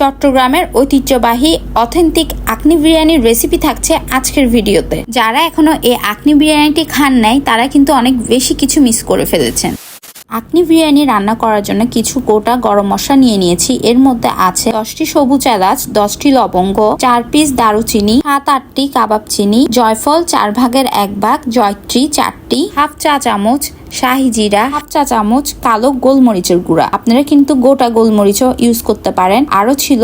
চট্টগ্রামের ঐতিহ্যবাহী অথেন্টিক আকনি বিরিয়ানির রেসিপি থাকছে আজকের ভিডিওতে। যারা এখনও এই আকনি বিরিয়ানিটি খান নাই, তারা কিন্তু অনেক বেশি কিছু মিস করে ফেলেছেন। আকনি বিরিয়ানি রান্না করার জন্য কিছু গোটা গরম মশলা নিয়ে নিয়েছি। এর মধ্যে আছে দশটি সবুজ এলাচ, দশটি লবঙ্গ, চার পিস দারুচিনি, সাত আটটি কাবাব চিনি, জয়ফল চার ভাগের এক ভাগ, জয়ত্রী চারটি, হাফ চা চামচ শাহি জিরা, হাফ চা চামচ কালো গোলমরিচের গুঁড়া। আপনারা কিন্তু গোটা গোলমরিচও ইউজ করতে পারেন। আরও ছিল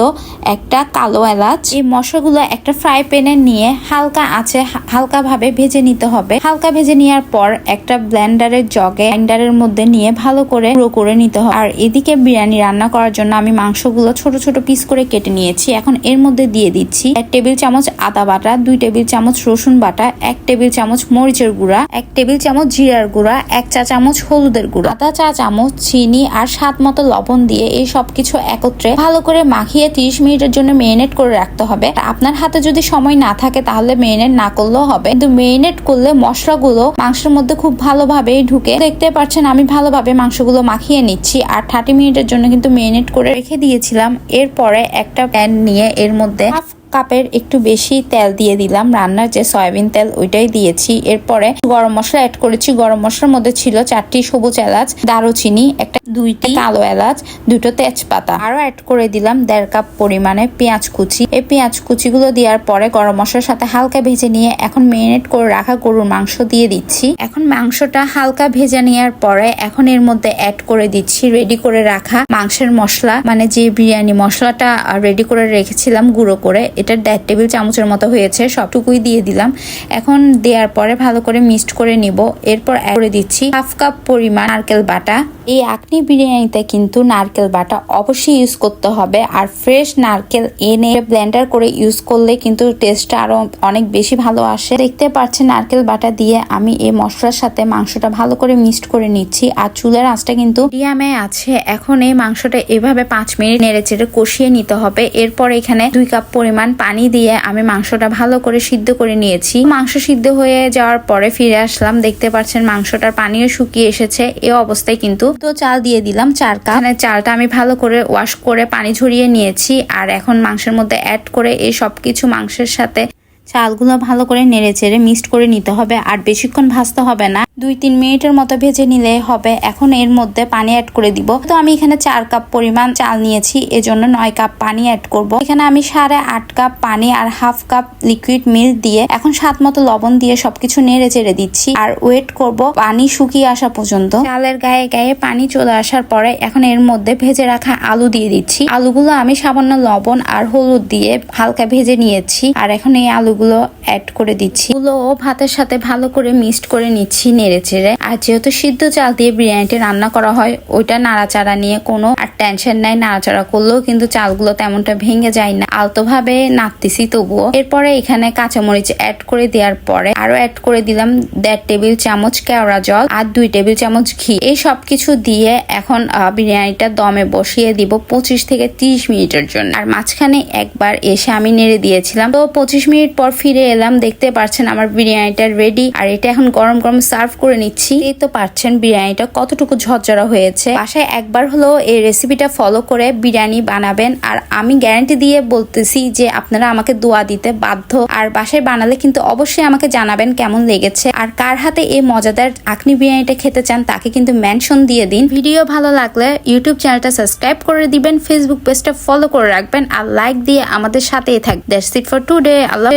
একটা কালো এলাচ। এই মশলাগুলো একটা ফ্রাই প্যানে নিয়ে হালকা আছে হালকা ভাবে ভেজে নিতে হবে। হালকা ভেজে নেওয়ার পর একটা ব্লেন্ডারের জগে গ্রাইন্ডারের মধ্যে নিয়ে ভালো করে গুঁড়ো করে নিতে হবে। আর এদিকে বিরিয়ানি রান্না করার জন্য আমি মাংসগুলো ছোট ছোট পিস করে কেটে নিয়েছি। এখন এর মধ্যে দিয়ে দিচ্ছি এক টেবিল চামচ আদা বাটা, দুই টেবিল চামচ রসুন বাটা, এক টেবিল চামচ মরিচের গুঁড়া, এক টেবিল চামচ জিরার গুঁড়া, এক চা চামচ হলুদের গুঁড়া, আধা চা চামচ চিনি আর স্বাদ মতো লবণ দিয়ে এই সবকিছু একত্রে ভালো করে মাখিয়ে 30 মিনিটের জন্য মেরিনেট করে রাখতে হবে। আপনার হাতে যদি সময় না থাকে তাহলে মেরিনেট না করলেও হবে। কিন্তু মেরিনেট করলে মশলাগুলো মাংসের মধ্যে খুব ভালোভাবে ঢুকে। দেখতে পাচ্ছেন আমি ভালোভাবে মাংসগুলো মাখিয়ে নিচ্ছি আর থার্টি মিনিটের জন্য কিন্তু মেরিনেট করে রেখে দিয়েছিলাম। এরপরে একটা প্যান নিয়ে এর মধ্যে হাফ কাপের একটু বেশি তেল দিয়ে দিলাম। রান্নার যে সয়াবিন তেল ওইটাই দিয়েছি। এরপরে গরম মশলা অ্যাড করেছি। গরম মশলার মধ্যে ছিল চারটি সবুজ এলাচ দারুচিনি একটা দুইটি কালো এলাচ দুটো তেজপাতা। আরও অ্যাড করে দিলাম দেড় কাপ পরিমাণে পেঁয়াজ কুচি। এই পেঁয়াজ কুচিগুলো দেওয়ার পরে গরম মশলার সাথে হালকা ভেজে নিয়ে এখন মেরিনেট করে রাখা গরুর মাংস দিয়ে দিচ্ছি। এখন মাংসটা হালকা ভেজে নেওয়ার পরে এখন এর মধ্যে অ্যাড করে দিচ্ছি রেডি করে রাখা মাংসের মশলা। মানে যে বিরিয়ানি মশলাটা রেডি করে রেখেছিলাম গুঁড়ো করে এটা দেড় টেবিল চামচের মতো হয়েছে, সবটুকুই দিয়ে দিলাম। এখন দেওয়ার পরে ভালো করে মিক্সড করে নিব। এরপর অ্যাড করে দিচ্ছি হাফ কাপ পরিমাণ নারকেল বাটা। এই আকনি বিরিয়ানিতে কিন্তু নারকেল বাটা অবশ্যই ইউজ করতে হবে। আর ফ্রেশ নারকেল এনে ব্লেন্ডার করে ইউজ করলে কিন্তু টেস্টটা আরও অনেক বেশি ভালো আসে। দেখতে পাচ্ছেন নারকেল বাটা দিয়ে আমি এই মশলার সাথে মাংসটা ভালো করে মিক্সড করে নিচ্ছি। আর চুলের আঁচটা কিন্তু মিডিয়ামে আছে। এখন এই মাংসটা এভাবে পাঁচ মিনিট নেড়ে চেড়ে কষিয়ে নিতে হবে। এরপর এখানে দুই কাপ পরিমাণ পানি দিয়ে আমি মাংসটা ভালো করে সিদ্ধ করে নিয়েছি। মাংস সিদ্ধ হয়ে যাওয়ার পরে ফিরে আসলাম। দেখতে পাচ্ছেন মাংসটার পানিও শুকিয়ে এসেছে। এ অবস্থায় কিন্তু তো চাল দিয়ে দিলাম, চার কাপ। এখানে চালটা আমি ভালো করে ওয়াশ করে পানি ঝরিয়ে নিয়েছি আর এখন মাংসের মধ্যে অ্যাড করে এই সবকিছু মাংসের সাথে চালগুলো ভালো করে নেড়ে চেড়ে মিক্সড করে নিতে হবে। আর বেশিক্ষণ ভাজতে হবে না। দুই তিন মিনিটের মতো ভেজে নিলে হবে। এখন এর মধ্যে পানি অ্যাড করে দিব। তো আমি এখানে চার কাপ পরিমাণ চাল নিয়েছি, এজন্য নয় কাপ পানি অ্যাড করব। এখানে আমি সাড়ে আট কাপ পানি আর হাফ কাপ লিকুইড মিল্ক দিয়ে এখন স্বাদ মতো লবণ দিয়ে সবকিছু নেড়ে চেড়ে দিচ্ছি আর ওয়েট করব পানি শুকিয়ে আসা পর্যন্ত। চালের গায়ে গায়ে পানি চলে আসার পরে এখন এর মধ্যে ভেজে রাখা আলু দিয়ে দিচ্ছি। আলুগুলো আমি সামান্য লবণ আর হলুদ দিয়ে হালকা ভেজে নিয়েছি। আর এখন এই আলুগুলো অ্যাড করে দিচ্ছি। এগুলো ভাতের সাথে ভালো করে মিক্সড করে নিচ্ছি, নেড়ে চেড়ে আর যেহেতু সিদ্ধ চাল দিয়ে বিরিয়ানিটি রান্না করা হয়, ওইটা নাড়াচাড়া নিয়ে কোনো আর টেনশন নাই, নাড়াচাড়া করলেও কিন্তু চালগুলো তেমনটা ভেঙে যায় না। আলতো ভাবে নাড়তেছি তবুও। এরপরে এখানে কাঁচামরিচ অ্যাড করে দেওয়ার পরে আরও অ্যাড করে দিলাম দেড় টেবিল চামচ কেওড়া জল আর দুই টেবিল চামচ ঘি। এই সব কিছু দিয়ে এখন বিরিয়ানিটা দমে বসিয়ে দিব পঁচিশ থেকে তিরিশ মিনিটের জন্য। আর মাঝখানে একবার এসে আমি নেড়ে দিয়েছিলাম। তো পঁচিশ মিনিট পর ফিরে এলাম, দেখতে পাচ্ছেন আমার বিরিয়ানিটা রেডি আর এটা এখন গরম গরম সার্ভ করে নিচ্ছি। এই তো পারছেন, বিরিয়ানিটা কতটুকু ঝরঝরা হয়েছে। বাসায় একবার হলেও এই রেসিপিটা ফলো করে বিরিয়ানি বানাবেন। আর আমি গ্যারান্টি দিয়ে বলতেছি যে আপনারা আমাকে দোয়া দিতে বাধ্য। আর বাসায় বানালে কিন্তু অবশ্যই আমাকে জানাবেন কেমন লেগেছে। আর কার হাতে এই মজাদার আখনি বিরিয়ানিটা খেতে চান তাকে কিন্তু মেনশন দিয়ে দিন। ভিডিও ভালো লাগলে ইউটিউব চ্যানেলটা সাবস্ক্রাইব করে দিবেন ফেসবুক পেজটা ফলো করে রাখবেন, আর লাইক দিয়ে আমাদের সাথেই ইট ফর টুডে আল্লাহ